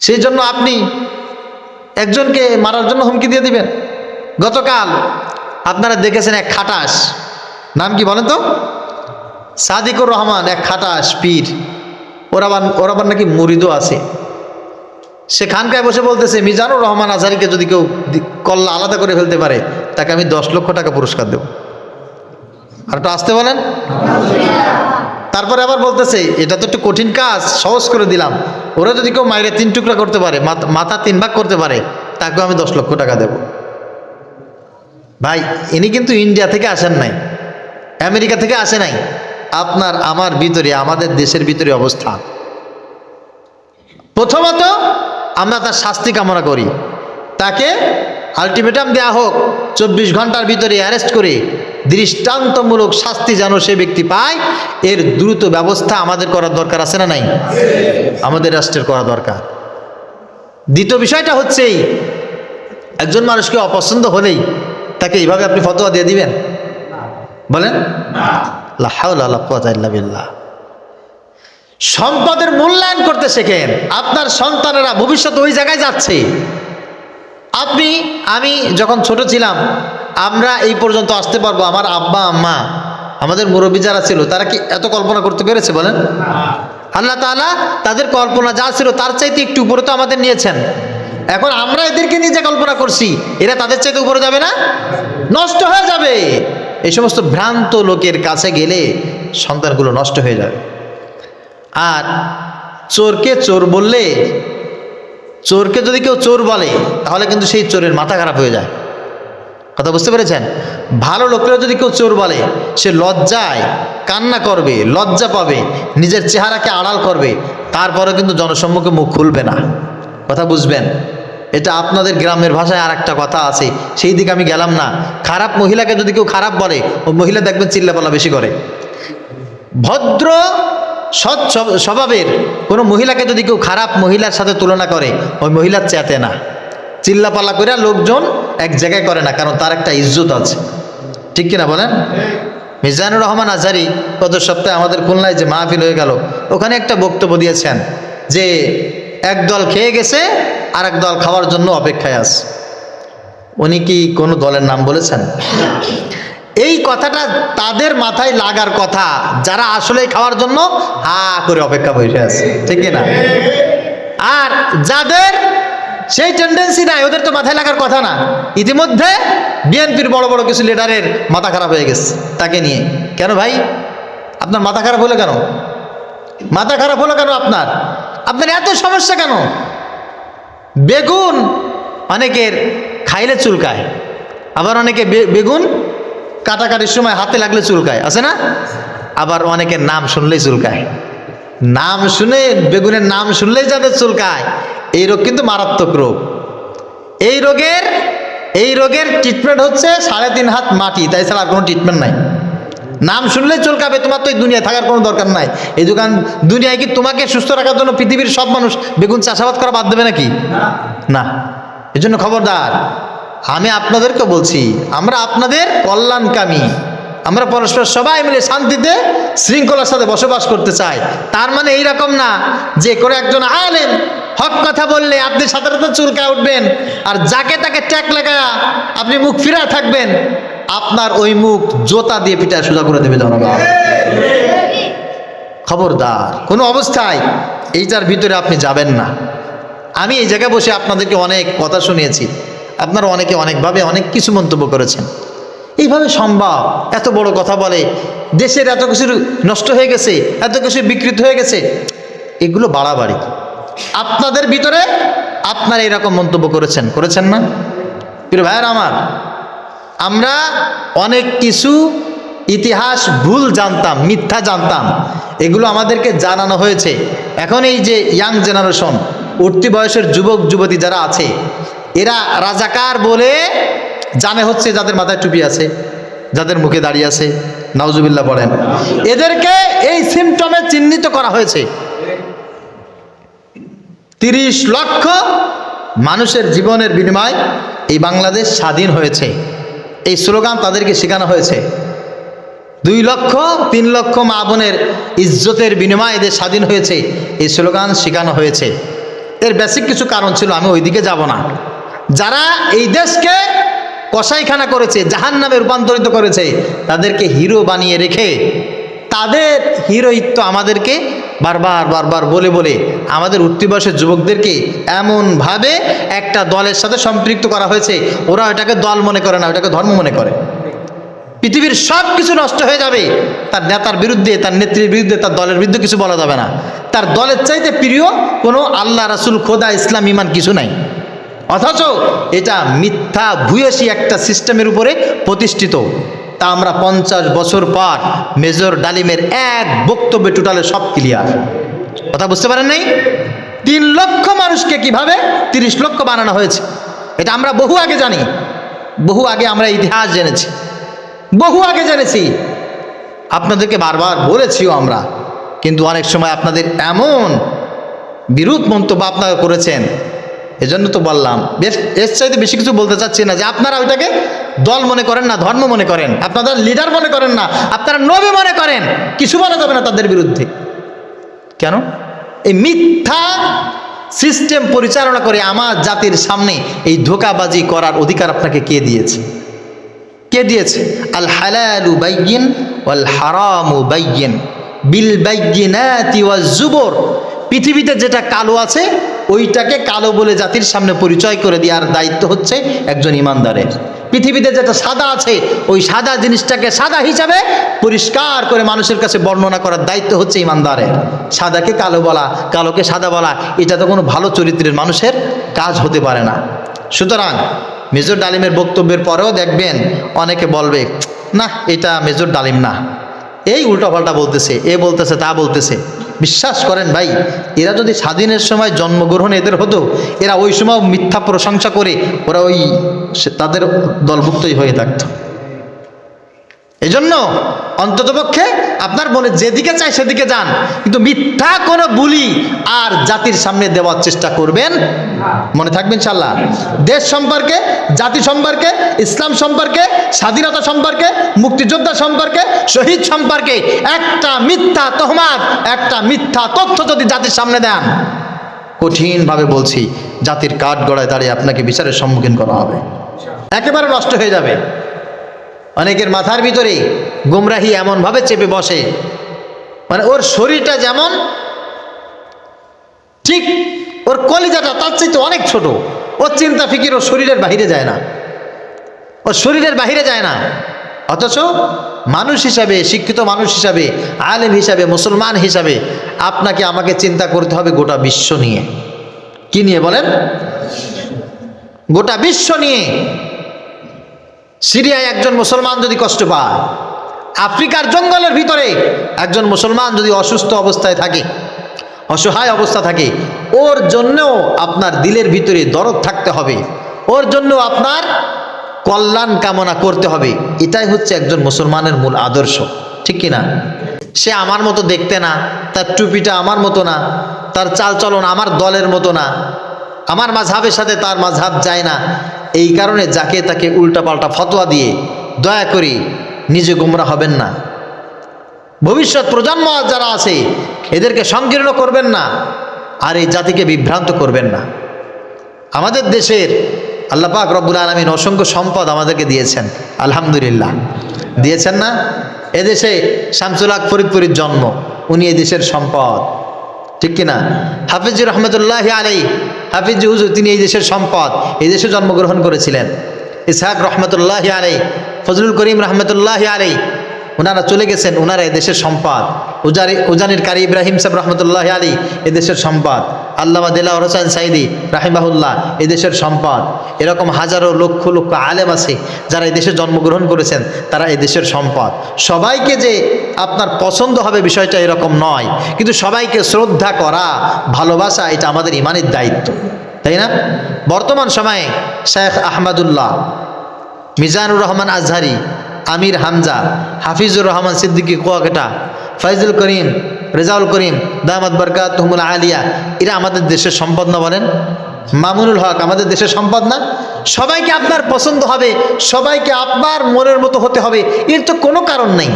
সেই জন্য আপনি একজনকে মারার জন্য হুমকি দিয়ে দিবেন। গতকাল আপনারা দেখেছেন এক খাটাস। নাম কি বলেন তো? সাদিকুর রহমান, এক খাটাস পীর। ওর আবার ওর আবার নাকি মুরিদও আছে। সে খানকায় বসে বলতেছে, মিজানুর রহমান আজারিকে যদি কেউ কল্লা আলাদা করে ফেলতে পারে, তাকে আমি দশ লক্ষ টাকা পুরস্কার দেব। আর একটু আসতে বলেন। তারপরে আবার বলতেছে, এটা তো একটু কঠিন কাজ, সহজ করে দিলাম। ওরা যদি কেউ মাইরে তিন টুকরা করতে পারে, মাথা- তিন ভাগ করতে পারে, তাকেও আমি দশ লক্ষ টাকা দেব। ভাই, ইনি কিন্তু ইন্ডিয়া থেকে আসেন নাই, আমেরিকা থেকে আসে নাই। আপনার, আমার ভিতরে, আমাদের দেশের ভিতরে অবস্থা। প্রথমত, আমরা তার শাস্তি কামনা করি। তাকে আলটিমেটাম দেয়া হোক, চব্বিশ ঘণ্টার ভিতরে অ্যারেস্ট করে দৃষ্টান্তমূলক শাস্তি যেন সে ব্যক্তি পায়, এর দ্রুত ব্যবস্থা আমাদের করার দরকার আছে না নাই? আমাদের রাষ্ট্রের করা দরকার। দ্বিতীয় বিষয়টা হচ্ছেই একজন মানুষকে অপছন্দ হলেই তাকে এইভাবে আপনি ফতোয়া দিয়ে দিবেন? বলেন? সম্পদের মূল্যায়ন করতে শেখেন। আপনার সন্তানেরা ভবিষ্যতে ওই জায়গায় যাচ্ছে। আপনি, আমি যখন ছোট ছিলাম আমরা এই পর্যন্ত আসতে পারব, আমার আব্বা, আম্মা, আমাদের মুরব্বী যারা ছিল, তারা কি এত কল্পনা করতে পেরেছে বলেন? আল্লাহ তাআলা তাদের কল্পনা যা ছিল তার চাইতে একটু উপরে তো আমাদের নিয়েছেন। এখন আমরা এদেরকে নিয়ে যে কল্পনা করছি, এরা তাদের চাইতে উপরে যাবে না? নষ্ট হয়ে যাবে। এই সমস্ত ভ্রান্ত লোকের কাছে গেলে সন্তানগুলো নষ্ট হয়ে যাবে। আর চোরকে চোর বললে, চোরকে যদি কেউ চোর বলে, তাহলে কিন্তু সেই চোরের মাথা খারাপ হয়ে যায়। কথা বুঝতে পেরেছেন? ভালো লোকেরা যদি কেউ চোর বলে, সে লজ্জায় কান্না করবে, লজ্জা পাবে, নিজের চেহারাকে আড়াল করবে তারপরে কিন্তু জনসম্মুখে মুখ খুলবে না। কথা বুঝবেন? এটা আপনাদের গ্রামের ভাষায় আর একটা কথা আছে, সেই দিকে আমি গেলাম না। খারাপ মহিলাকে যদি কেউ খারাপ বলে, ও মহিলা দেখবেন চিল্লা চিল্লাপালা বেশি করে। ভদ্র, সৎ স্বভাবের কোনো মহিলাকে যদি কেউ খারাপ মহিলার সাথে তুলনা করে, ওই মহিলার চেতে না। চিল্লাপাল্লা করে লোকজন এক জায়গায় করে না, কারণ তার একটা ইজ্জত আছে। ঠিক কিনা বলেন? মিজানুর রহমান আজারি গত সপ্তাহে আমাদের খুলনায় যে মাহফিল হয়ে গেল, ওখানে একটা বক্তব্য দিয়েছেন যে এক দল খেয়ে গেছে আর এক দল খাওয়ার জন্য অপেক্ষায় আছে। উনি কি কোনো দলের নাম বলেছেন? এই কথাটা তাদের মাথায় লাগার কথা, যারা আসলে খাওয়ার জন্য হা করে অপেক্ষা বসে আছে। ঠিক না আর যাদের সেই টেন্ডেন্সি নাই, ওদের তো মাথায় লাগার কথা না। ইতিমধ্যে বিএনপির বড় বড় কিছু লিডারের মাথা খারাপ হয়ে গেছে, তাকে নিয়ে। কেন ভাই? আপনার মাথা খারাপ হলো কেন? মাথা খারাপ হলো কেন আপনার? আপনার এত সমস্যা কেন? বেগুন অনেকের খাইলে চুলকায়, আবার অনেকে বেগুন কাটাকাটির সময় হাতে লাগলে চুলকায়, আছে না? আবার অনেকের নাম শুনলেই চুলকায়। নাম শুনে, বেগুনের নাম শুনলেই যাদের চুলকায় এই রোগ কিন্তু মারাত্মক রোগ। এই রোগের এই রোগের ট্রিটমেন্ট হচ্ছে সাড়ে তিন হাত মাটি, তাই ছাড়া আর কোনো ট্রিটমেন্ট নাই। নাম শুনলেই চলকাবে, তোমার তো এই দুনিয়ায় থাকার কোনো দরকার নাই। এই দোকান, দুনিয়ায় কি তোমাকে সুস্থ রাখার জন্য পৃথিবীর সব মানুষ বেগুন চাষাবাদ করা বাদ দেবে নাকি? না। এই জন্য খবরদার, আমি আপনাদেরকে বলছি, আমরা আপনাদের কল্যাণকামী। আমরা পরস্পর সবাই মিলে শান্তিতে, শৃঙ্খলার সাথে বসবাস করতে চাই। তার মানে এই রকম না যে করে একজন আলেন হক কথা বললে আপনি সাথে চুলকায় উঠবেন। আর যাকে তাকে ট্যাক লাগায়া আপনি মুখ ফিরা থাকবেন। আপনার ওই মুখ জোতা দিয়ে পিটা সোজা করে দেবে জনগণ। খবরদার, কোনো অবস্থায় এইটার ভিতরে আপনি যাবেন না। আমি এই জায়গায় বসে আপনাদেরকে অনেক কথা শুনিয়েছি। আপনারা অনেকে অনেকভাবে অনেক কিছু মন্তব্য করেছেন। এইভাবে সম্ভব? এত বড় কথা বলে দেশের এত কিছু নষ্ট হয়ে গেছে, এত কিছু বিকৃত হয়ে গেছে। এগুলো বাড়াবাড়ি। আপনাদের ভিতরে আপনারা এরকম মন্তব্য করেছেন করেছেন না? প্রিয় ভাইয়ের আমার, আমরা অনেক কিছু ইতিহাস ভুল জানতাম, মিথ্যা জানতাম, এগুলো আমাদেরকে জানানো হয়েছে। এখন এই যে ইয়াং জেনারেশন, উঠতি বয়সের যুবক, যুবতী যারা আছে, এরা রাজাকার বলে জানে হচ্ছে যাদের মাথায় টুপি আছে, যাদের মুখে দাঁড়িয়ে আছে, নাউজুবিল্লাহ পড়েন এদেরকে এই সিমটমে চিহ্নিত করা হয়েছে। তিরিশ লক্ষ মানুষের জীবনের বিনিময় এই বাংলাদেশ স্বাধীন হয়েছে। এই স্লোগান তাদেরকে শেখানো হয়েছে। দুই লক্ষ, তিন লক্ষ মা বোনের ইজ্জতের বিনিময়ে এদের স্বাধীন হয়েছে। এই স্লোগান শেখানো হয়েছে। এর বেসিক কিছু কারণ ছিল, আমি ওইদিকে যাব না। যারা এই দেশকে কসাইখানা করেছে জাহান নামে রূপান্তরিত করেছে, তাদেরকে হিরো বানিয়ে রেখে, তাদের হিরোইত্ব আমাদেরকে বারবার বারবার বলে বলে আমাদের উঠতি বয়সের যুবকদেরকে এমনভাবে একটা দলের সাথে সম্পৃক্ত করা হয়েছে। ওরা ওটাকে দল মনে করে না ওটাকে ধর্ম মনে করে। পৃথিবীর সব কিছু নষ্ট হয়ে যাবে। তার নেতার বিরুদ্ধে, তার নেত্রীর বিরুদ্ধে, তার দলের বিরুদ্ধে কিছু বলা যাবে না। তার দলের চাইতে প্রিয় কোনো আল্লাহ, রাসুল, খোদা, ইসলাম ইমান কিছু নাই। অথচ এটা মিথ্যা, ভূয়সী একটা সিস্টেমের উপরে প্রতিষ্ঠিত। তা আমরা পঞ্চাশ বছর পর মেজর ডালিমের এক বক্তব্যে টোটালে সব ক্লিয়ার কথা বুঝতে পারেন নাই? তিন লক্ষ মানুষকে কীভাবে তিরিশ লক্ষ বানানো হয়েছে? এটা আমরা বহু আগে জানি। বহু আগে আমরা ইতিহাস জেনেছি। বহু আগে জেনেছি। আপনাদেরকে বারবার বলেছিও আমরা। কিন্তু অনেক সময় আপনাদের এমন বিরূপ মন্তব্য আপনারা করেছেন এজন্য তো বললাম, বেশ, এর চাইতে বেশি কিছু বলতে চাচ্ছি না যে আপনারা ওইটাকে দল মনে করেন না, ধর্ম মনে করেন, আপনারা লিডার মনে করেন না, আপনারা নবী মনে করেন, কিছু বলা যাবে না তাদের বিরুদ্ধে। কেন? এই মিথ্যা সিস্টেম পরিচালনা করে আমার জাতির সামনে এই ধোকাবাজি করার অধিকার আপনাকে কে দিয়েছে? কে দিয়েছে? আল হালালু বাইয়িন ওয়াল হারামু বাইয়িন। বিল বাইয়িনাতি ওয়াজ জুবর। পৃথিবীতে যেটা কালো আছে ওইটাকে কালো বলে জাতির সামনে পরিচয় করে দেওয়ার দায়িত্ব হচ্ছে একজন ইমানদারের। পৃথিবীতে যেটা সাদা আছে, ওই সাদা জিনিসটাকে সাদা হিসাবে পরিষ্কার করে মানুষের কাছে বর্ণনা করার দায়িত্ব হচ্ছে ইমানদারের। সাদাকে কালো বলা, কালোকে সাদা বলা, এটা তো কোনো ভালো চরিত্রের মানুষের কাজ হতে পারে না। সুতরাং মেজর ডালিমের বক্তব্যের পরেও দেখবেন অনেকে বলবে না এটা মেজর ডালিম না। এই উল্টাপাল্টা বলতেছে, এ বলতেছে, তা বলতেছে। বিশ্বাস করেন ভাই, এরা যদি স্বাধীনের সময় জন্মগ্রহণ এদের হতো, এরা ওই সময় মিথ্যা প্রশংসা করে ওরা ওই তাদের দলভুক্তই হয়ে থাকতো। এই জন্য অন্ততপক্ষে আপনার মনে যেদিকে চায় সেদিকে যান। কিন্তু মিথ্যা কোনো বুলি আর জাতির সামনে দেওয়ার চেষ্টা করবেন। মনে থাকবেন ইনশাল্লাহ দেশ সম্পর্কে, জাতি সম্পর্কে, ইসলাম সম্পর্কে, স্বাধীনতা সম্পর্কে, মুক্তিযোদ্ধা সম্পর্কে, শহীদ সম্পর্কে একটা মিথ্যা তহমাত, একটা মিথ্যা তথ্য যদি জাতির সামনে দেন, কঠিনভাবে বলছি, জাতির কাঠ গড়ায় দাঁড়িয়ে আপনাকে বিচারের সম্মুখীন করা হবে। একেবারে নষ্ট হয়ে যাবে। অনেকের মাথার ভিতরে গুমরাহি এমনভাবে চেপে বসে। মানে ওর শরীরটা যেমন ঠিক ওর কলিজাটা তার চাইতে অনেক ছোট। ওর চিন্তা ফিকির ওর শরীরের বাহিরে যায় না। ওর শরীরের বাহিরে যায় না। অথচ মানুষ হিসাবে, শিক্ষিত মানুষ হিসাবে, আলেম হিসাবে, মুসলমান হিসাবে আপনাকে, আমাকে চিন্তা করতে হবে গোটা বিশ্ব নিয়ে। কি নিয়ে বলেন? গোটা বিশ্ব নিয়ে। সিরিয়ায় একজন মুসলমান যদি কষ্ট পায়, আফ্রিকার জঙ্গলের ভিতরে একজন মুসলমান যদি অসুস্থ অবস্থায় থাকে, অসহায় অবস্থা থাকে, ওর জন্যও আপনার দিলের ভিতরে দরদ থাকতে হবে, ওর জন্য আপনার কল্যাণ কামনা করতে হবে। এটাই হচ্ছে একজন মুসলমানের মূল আদর্শ। ঠিক কি না সে আমার মতো দেখতে না, তার টুপিটা আমার মতো না, তার চালচলন আমার দলের মতো না আমার মাঝহাবের সাথে তার মাঝহাব যায় না। এই কারণে যাকে তাকে উল্টাপাল্টা ফতোয়া দিয়ে দয়া করে নিজে গুমরা হবেন না। ভবিষ্যৎ প্রজন্ম যারা আছে, এদেরকে সংকীর্ণ করবেন না আর এই জাতিকে বিভ্রান্ত করবেন না। আমাদের দেশের আল্লাহ পাক রব্বুল আলমিন অসংখ্য সম্পদ আমাদেরকে দিয়েছেন, আলহামদুলিল্লাহ। দিয়েছেন না? এদেশে শামসুল হক ফরিদপুরের জন্ম, উনি এই দেশের সম্পদ। ঠিক কিনা? হাফিজুর রহমতুল্লাহ আলী হাফিজ হুজুর, তিনি এই দেশের সম্পদ, এই দেশে জন্মগ্রহণ করেছিলেন। ইসহাক রহমতুল্লাহ আলী ফজলুল করিম রহমতুল্লাহ আলী ওনারা চলে গেছেন, ওনারা এদেশের সম্পদ। উজারি উজানির কারি ইব্রাহিম সাহেব রহমতুল্লাহ আলী এদেশের সম্পদ। আল্লামা দিল্লা হোসেন সাইদি রাহিমাহুল্লাহ এদেশের সম্পদ। এরকম হাজারো লক্ষ লক্ষ আলেম আছে যারা এদেশে জন্মগ্রহণ করেছেন, তারা এদেশের সম্পদ। সবাইকে যে আপনার পছন্দ হবে বিষয়টা এরকম নয়, কিন্তু সবাইকে শ্রদ্ধা করা, ভালোবাসা এটা আমাদের ইমানের দায়িত্ব। তাই না? বর্তমান সময়ে শেখ আহমদুল্লাহ, মিজানুর রহমান আজহারি আমির হামজা, হাফিজুর রহমান সিদ্দিকী কুয়াকাটা, ফাইজুল করিম, রেজাউল করিম দামাদ বরকাত তহমুল আলিয়া, এরা আমাদের দেশের সম্পদ না বলেন? মামুনুল হক, আমাদের দেশের সম্পদ না? সবাইকে আপনার পছন্দ হবে, সবাইকে আপনার মনের মতো হতে হবে, এর তো কোনো কারণ নেই।